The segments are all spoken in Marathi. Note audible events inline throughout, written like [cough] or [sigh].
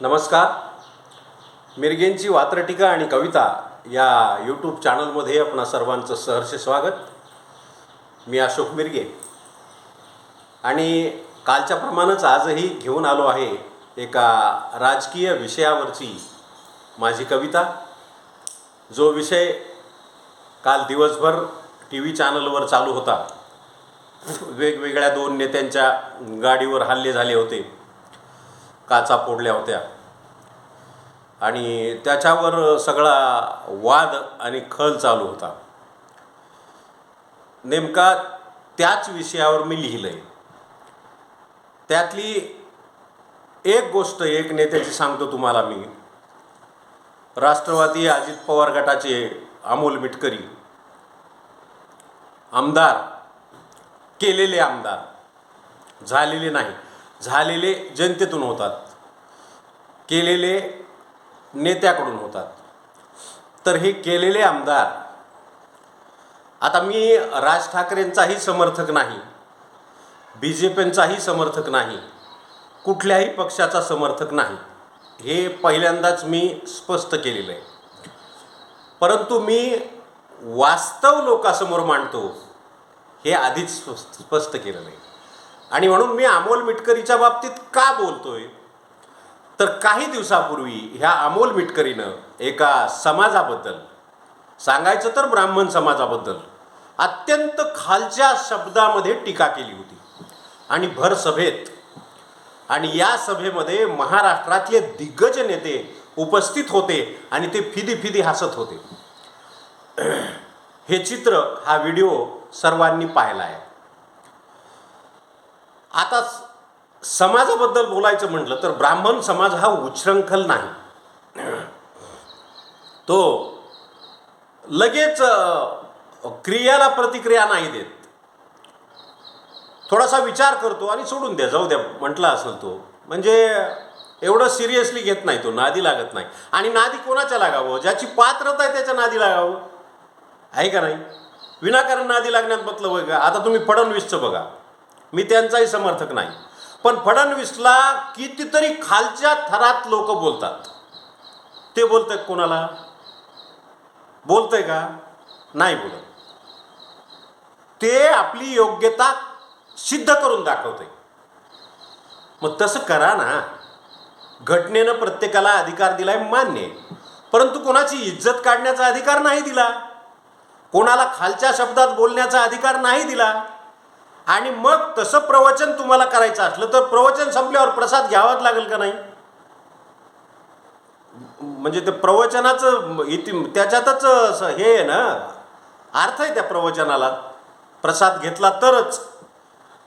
नमस्कार. मिरगेंची वात्रटिका आणि कविता या यूट्यूब चॅनलमध्ये आपणा सर्वांचं सहर्ष स्वागत. मी अशोक मिरगे. आणि कालच्या प्रमाणेच आजही घेऊन आलो आहे एका राजकीय विषयावरची माझी कविता. जो विषय काल दिवसभर टी व्ही चॅनलवर चालू होता. वेगवेगळ्या दोन नेत्यांच्या गाडीवर हल्ले झाले होते. काचा फोडल्या होत्या. आणि त्याच्यावर सगळा वाद आणि खल चालू होता. नेमका त्याच विषयावर मी लिहिलं आहे त्यातली एक गोष्ट एक नेत्याची सांगतो तुम्हाला मी. राष्ट्रवादी अजित पवार गटाचे अमोल मिटकरी. आमदार केलेले आमदार. झालेले नाही झालेले जनतेतून होतात. केलेले नेत्याकडून होतात. तर हे केलेले आमदार आता मी राज ठाकरेंचाही समर्थक नाही बी जे पींचाही समर्थक नाही कुठल्याही पक्षाचा समर्थक नाही हे पहिल्यांदाच मी स्पष्ट केलेलं आहे. परंतु मी वास्तव लोकासमोर मांडतो हे आधीच स्पष्ट केलेलं आहे. आणि म्हणून मी अमोल मिटकरीच्या बाबतीत का बोलतोय? तर काही दिवसापूर्वी ह्या अमोल मिटकरीनं एका समाजाबद्दल सांगायचं तर ब्राह्मण समाजाबद्दल अत्यंत खालच्या शब्दामध्ये टीका केली होती. आणि भर सभेत आणि या सभेमध्ये महाराष्ट्रातले दिग्गज नेते उपस्थित होते आणि ते फिदी फिदी हसत होते. [clears throat] हे चित्र हा व्हिडिओ सर्वांनी पाहिला आहे आता समाजाबद्दल बोलायचं म्हटलं तर ब्राह्मण समाज हा उच्छृंखल नाही. तो लगेच क्रियाला प्रतिक्रिया नाही देत. थोडासा विचार करतो आणि सोडून द्या जाऊ द्या म्हटला असेल तो. म्हणजे एवढं सिरियसली घेत नाही तो नादी लागत नाही. आणि नादी कोणाच्या लागावं? ज्याची पात्रता आहे त्याच्या नादी लागावं? आहे का नाही? विनाकारण नादी लागण्यात मतलब का? आता तुम्ही फडणवीसचं बघा. मी त्यांचाही समर्थक नाही. पण फडणवीसला कितीतरी खालच्या थरात लोक बोलतात. ते बोलत कोणाला? बोलतंय का? नाही बोलत. ते आपली योग्यता सिद्ध करून दाखवते मग तसं करा ना. घटनेनं प्रत्येकाला अधिकार दिलाय मान्य आहे. परंतु कोणाची इज्जत काढण्याचा अधिकार नाही दिला? कोणाला खालच्या शब्दात बोलण्याचा अधिकार नाही दिला? आणि मग तसं प्रवचन तुम्हाला करायचं असलं तर प्रवचन संपल्यावर प्रसाद घ्यावाच लागेल का नाही? म्हणजे ते प्रवचनाचं इति त्याच्यातच हे आहे ना? अर्थ आहे त्या प्रवचनाला. प्रसाद घेतला तरच.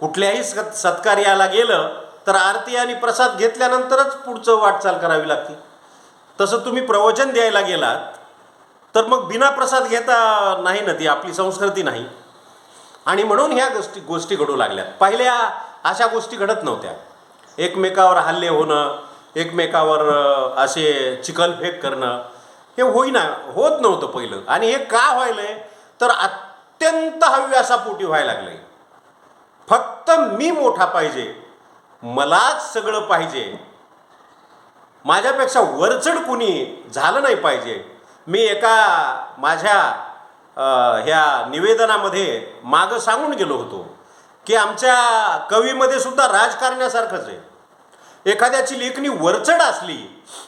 कुठल्याही सत् सत्कार्याला गेलं तर आरती आणि प्रसाद घेतल्यानंतरच पुढचं वाटचाल करावी लागते. तसं तुम्ही प्रवचन द्यायला गेलात तर मग बिना प्रसाद घेता नाही ना ती आपली संस्कृती नाही. आणि म्हणून ह्या गोष्टी गोष्टी घडू लागल्यात पहिल्या अशा गोष्टी घडत नव्हत्या. एकमेकावर हल्ले होणं एकमेकावर असे चिखलफेक करणं हे होईना होत नव्हतं पहिलं. आणि हे का व्हायलं आहे तर अत्यंत हव्यासापोटी व्हायला लागलं आहे फक्त मी मोठा पाहिजे. मलाच सगळं पाहिजे. माझ्यापेक्षा वरचढ कुणी झालं नाही पाहिजे. मी एका माझ्या ह्या निवेदनामध्ये मागं सांगून गेलो होतो की आमच्या कवीमध्ये सुद्धा राजकारण्यासारखंच आहे. एखाद्याची लेखणी वरचढ असली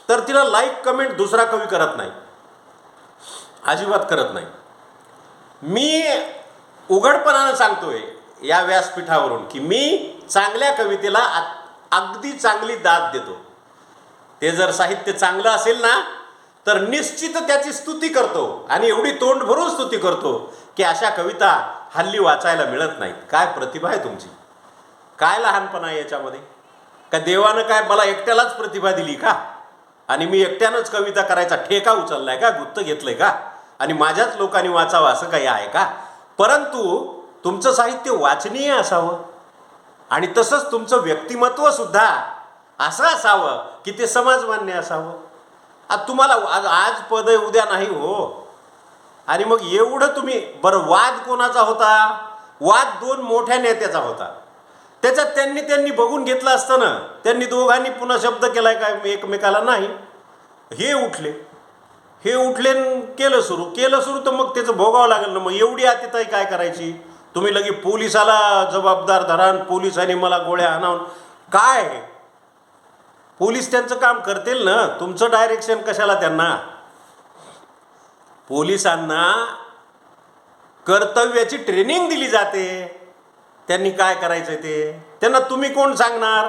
तर तिला लाईक कमेंट दुसरा कवी करत नाही. अजिबात करत नाही. मी उघडपणानं सांगतोय या व्यासपीठावरून की मी चांगल्या कवितेला अगदी चांगली दाद देतो. ते जर साहित्य चांगलं असेल ना तर निश्चित त्याची स्तुती करतो आणि एवढी तोंड भरून स्तुती करतो की अशा कविता हल्ली वाचायला मिळत नाहीत. काय प्रतिभा आहे तुमची? काय लहानपणा आहे याच्यामध्ये? का देवानं काय मला एकट्यालाच प्रतिभा दिली का? आणि मी एकट्यानंच कविता करायचा ठेका उचललाय का? गुत्त घेतलंय का? आणि माझ्याच लोकांनी वाचावं असं काही आहे का? परंतु तुमचं साहित्य वाचनीय असावं. आणि तसंच तुमचं व्यक्तिमत्व सुद्धा असं असावं की ते समाजमान्य असावं. आता तुम्हाला आज आज पद उद्या नाही हो. आणि मग एवढं तुम्ही बरं वाद कोणाचा होता? वाद दोन मोठ्या नेत्याचा होता. त्याच्यात त्यांनी त्यांनी बघून घेतलं असतं ना. त्यांनी दोघांनी पुन्हा शब्द केलाय काय एकमेकाला? नाही. हे उठले. हे उठले केलं सुरू. केलं सुरू तर मग त्याचं भोगावं लागेल ना. मग एवढी आतिताई काय करायची? तुम्ही लगे पोलिसाला जबाबदार धरान पोलिसांनी मला गोळ्या आणावून काय पोलीस त्यांचं काम करतील ना? तुमचं डायरेक्शन कशाला त्यांना? पोलिसांना कर्तव्याची ट्रेनिंग दिली जाते. त्यांनी काय करायचं ते? त्यांना तुम्ही कोण सांगणार?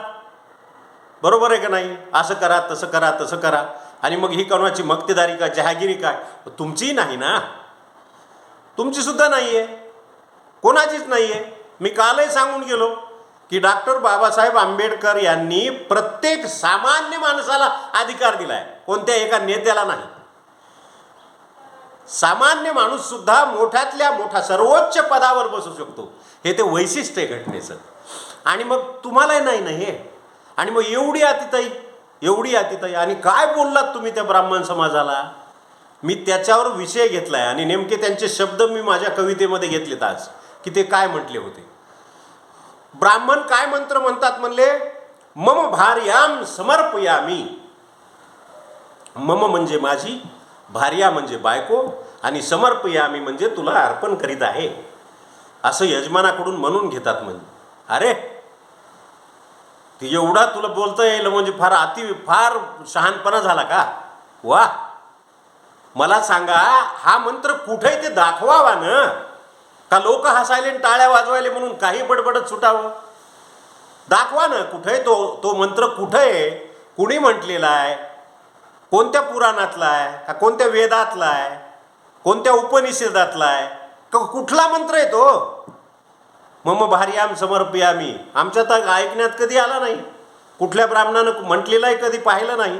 बरोबर आहे का नाही? असं करा तसं करा तसं करा. आणि मग ही कोणाची मक्तेदारी काय जहागिरी काय? तुमचीही नाही ना? तुमची सुद्धा नाही आहे कोणाचीच नाही आहे मी कालही सांगून गेलो. की डॉक्टर बाबासाहेब आंबेडकर यांनी प्रत्येक सामान्य माणसाला अधिकार दिलाय. कोणत्या एका नेत्याला नाही. सामान्य माणूस सुद्धा मोठ्यातल्या मोठा सर्वोच्च पदावर बसू शकतो. हे ते वैशिष्ट्य आहे घटनेचं. आणि मग तुम्हालाही नाही ना हे. आणि मग एवढी अतिताई एवढी अतिताई आणि काय बोललात तुम्ही त्या ब्राह्मण समाजाला? मी त्याच्यावर विषय घेतलाय. आणि नेमके त्यांचे शब्द मी माझ्या कवितेमध्ये घेतलेत आज. की ते काय म्हटले होते? ब्राह्मण काय मंत्र म्हणतात म्हणले? मम भार्याम समर्पयामी. मम म्हणजे माझी भार्या म्हणजे बायको आणि समर्पयामी म्हणजे तुला अर्पण करीत आहे. असं यजमानाकडून म्हणून घेतात म्हणजे अरे ते एवढा तुला बोलता येईल म्हणजे फार अति फार शहाणपणा झाला का? वा. मला सांगा हा मंत्र कुठे ते दाखवावा ना का लोक हसायले टाळ्या वाजवायले म्हणून काही बडबडत सुटावं? दाखवा ना कुठे तो तो मंत्र कुठे? आहे कुणी म्हटलेला आहे? कोणत्या पुराणातला आहे? का कोणत्या वेदातला आहे? कोणत्या उपनिषेदातला आहे? का कुठला मंत्र आहे तो? मम भार्याम समर्पयामी. आमच्या तर ऐकण्यात कधी आला नाही. कुठल्या ब्राह्मणानं म्हटलेलं आहे कधी पाहिलं नाही.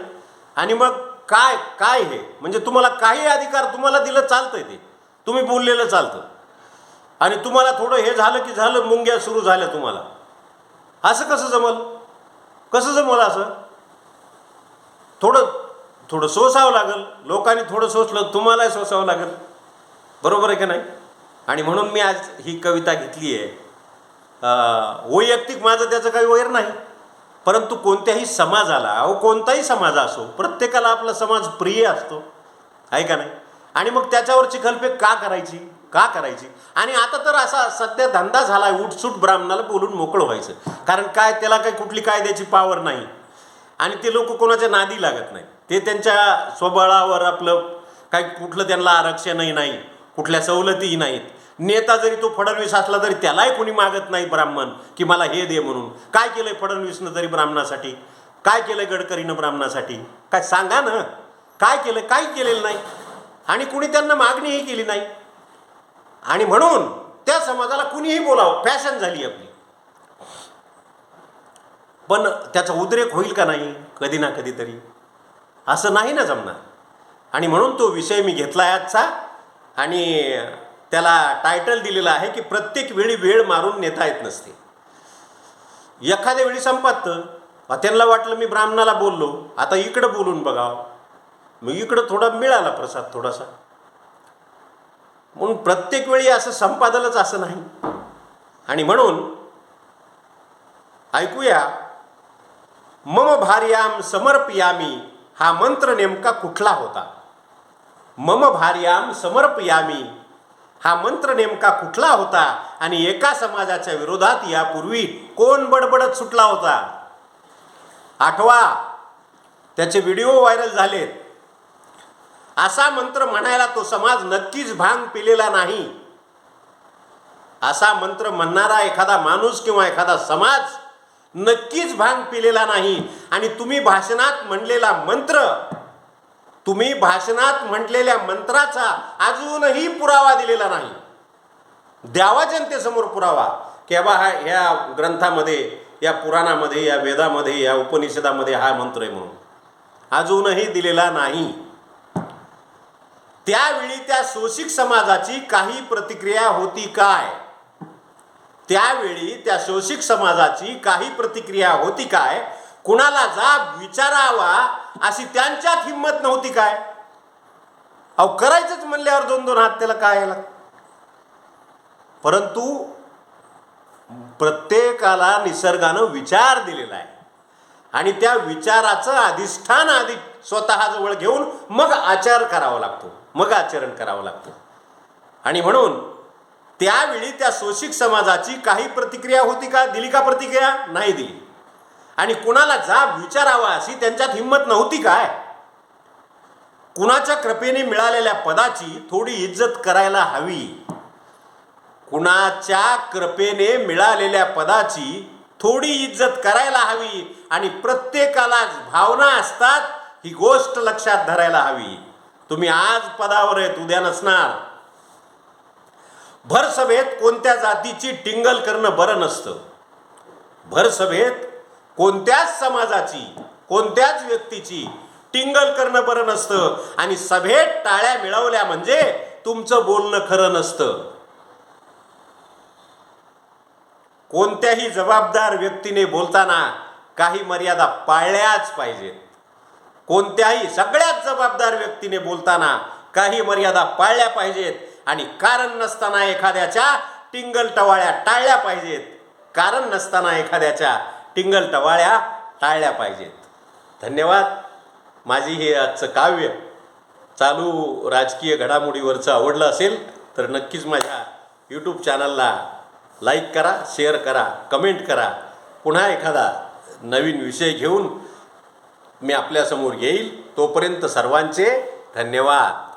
आणि मग काय काय हे? म्हणजे तुम्हाला काही अधिकार तुम्हाला दिलं चालतंय ते. तुम्ही बोललेलं चालतं. आणि तुम्हाला थोडं हे झालं की झालं मुंग्या सुरू झाल्या तुम्हाला. असं कसं जमल? कसं जमल असं? थोडं थोडं सोसावं लागेल. लोकांनी थोडं सोसलं तुम्हालाही सोसावं लागेल. बरोबर आहे का नाही? आणि म्हणून मी आज ही कविता घेतली आहे. वैयक्तिक माझं त्याचं काही वैर नाही. परंतु कोणत्याही समाजाला अहो कोणताही समाज असो प्रत्येकाला आपला समाज प्रिय असतो. आहे का नाही? आणि मग त्याच्यावरची खलपे का करायची? का करायची? आणि आता तर असा सध्या धंदा झाला आहे उठसूट ब्राह्मणाला बोलून मोकळं व्हायचं. कारण काय त्याला काही कुठली कायद्याची पावर नाही. आणि ते लोक कोणाच्या नादी लागत नाही ते त्यांच्या स्वबळावर आपलं काही कुठलं त्यांना आरक्षणही नाही कुठल्या सवलतीही नाहीत. नेता जरी तो फडणवीस असला तरी त्यालाही कोणी मागत नाही ब्राह्मण की मला हे दे म्हणून. काय केलंय फडणवीसनं तरी ब्राह्मणासाठी? काय केलंय गडकरीनं ब्राह्मणासाठी? काय सांगा ना. काय केलं काही केलेलं नाही. आणि कुणी त्यांना मागणीही केली नाही. आणि म्हणून त्या समाजाला कुणीही बोलावं. फॅशन झाली आपली. पण त्याचा उद्रेक होईल का नाही? कधी ना कधीतरी. असं नाही ना जमणार. आणि म्हणून तो विषय मी घेतला आहे आजचा. आणि त्याला टायटल दिलेलं आहे की प्रत्येक वेळी वेळ मारून नेता येत नसते. एखाद्या वेळी संपात त्यांना वाटलं मी ब्राह्मणाला बोललो. आता इकडं बोलून बघावं. मग इकडं थोडा मिळाला प्रसाद थोडासा. म्हणून प्रत्येक वेळी असं संपादनच असं नाही. आणि म्हणून ऐकूया मम भार्याम समर्पयामी हा मंत्र नेमका कुठला होता? मम भार्याम समर्पयामी हा मंत्र नेमका कुठला होता? आणि एका समाजाच्या विरोधात यापूर्वी कोण बडबडत सुटला होता? आठवा त्याचे व्हिडिओ व्हायरल झालेत. असा मंत्र म्हणायला तो समाज नक्कीच भांग पिलेला नाही. असा मंत्र म्हणणारा एखादा माणूस किंवा एखादा समाज नक्कीच भांग पिलेला नाही. आणि तुम्ही भाषणात म्हणलेला मंत्र तुम्ही भाषणात म्हटलेल्या मंत्राचा अजूनही पुरावा दिलेला नाही. द्यावा जनतेसमोर पुरावा. की बाबा हा ह्या ग्रंथामध्ये या पुराणामध्ये या वेदामध्ये या उपनिषदामध्ये हा मंत्र आहे म्हणून. अजूनही दिलेला नाही. त्यावेळी त्या शोषित समाजाची काही प्रतिक्रिया होती काय? त्यावेळी त्या शोषित समाजाची काही प्रतिक्रिया होती काय? कुणाला जाब विचारावा अशी त्यांच्यात हिंमत नव्हती काय? अहो करायचंच म्हणल्यावर दोन दोन हात त्याला काय यायला परंतु प्रत्येकाला निसर्गानं विचार दिलेला आहे. आणि त्या विचाराचं अधिष्ठान आधी स्वतःजवळ घेऊन मग आचार करावा लागतो. मग आचरण करावं लागतं. आणि म्हणून त्यावेळी त्या शोषिक समाजाची काही प्रतिक्रिया होती का? दिली का प्रतिक्रिया? नाही दिली. आणि कुणाला जाब विचारावा अशी त्यांच्यात हिंमत नव्हती काय? कुणाच्या कृपेने मिळालेल्या पदाची थोडी इज्जत करायला हवी. कुणाच्या कृपेने मिळालेल्या पदाची थोडी इज्जत करायला हवी. आणि प्रत्येकाला भावना असतात ही गोष्ट लक्षात धरायला हवी. तुम्ही आज पदावर आहेत उद्या नसणार. भरसभेत कोणत्या जातीची टिंगल करणं बरं नसतं. भरसभेत कोणत्याच समाजाची कोणत्याच व्यक्तीची टिंगल करणं बरं नसतं आणि सभेत टाळ्या मिळवल्या म्हणजे तुमचं बोलणं खरं नसतं. कोणत्याही जबाबदार व्यक्तीने बोलताना काही मर्यादा पाळल्याच पाहिजेत. कोणत्याही सगळ्यात जबाबदार व्यक्तीने बोलताना काही मर्यादा पाळल्या पाहिजेत आणि कारण नसताना एखाद्याच्या टिंगल टवाळ्या टाळल्या पाहिजेत. कारण नसताना एखाद्याच्या टिंगल टवाळ्या टाळल्या पाहिजेत. धन्यवाद. माझी हे आजचं काव्य चालू राजकीय घडामोडीवरचं आवडलं असेल तर नक्कीच माझ्या यूट्यूब चॅनलला लाईक करा शेअर करा कमेंट करा. पुन्हा एखादा नवीन विषय घेऊन मी आपल्यासमोर येईल. तोपर्यंत सर्वांचे धन्यवाद.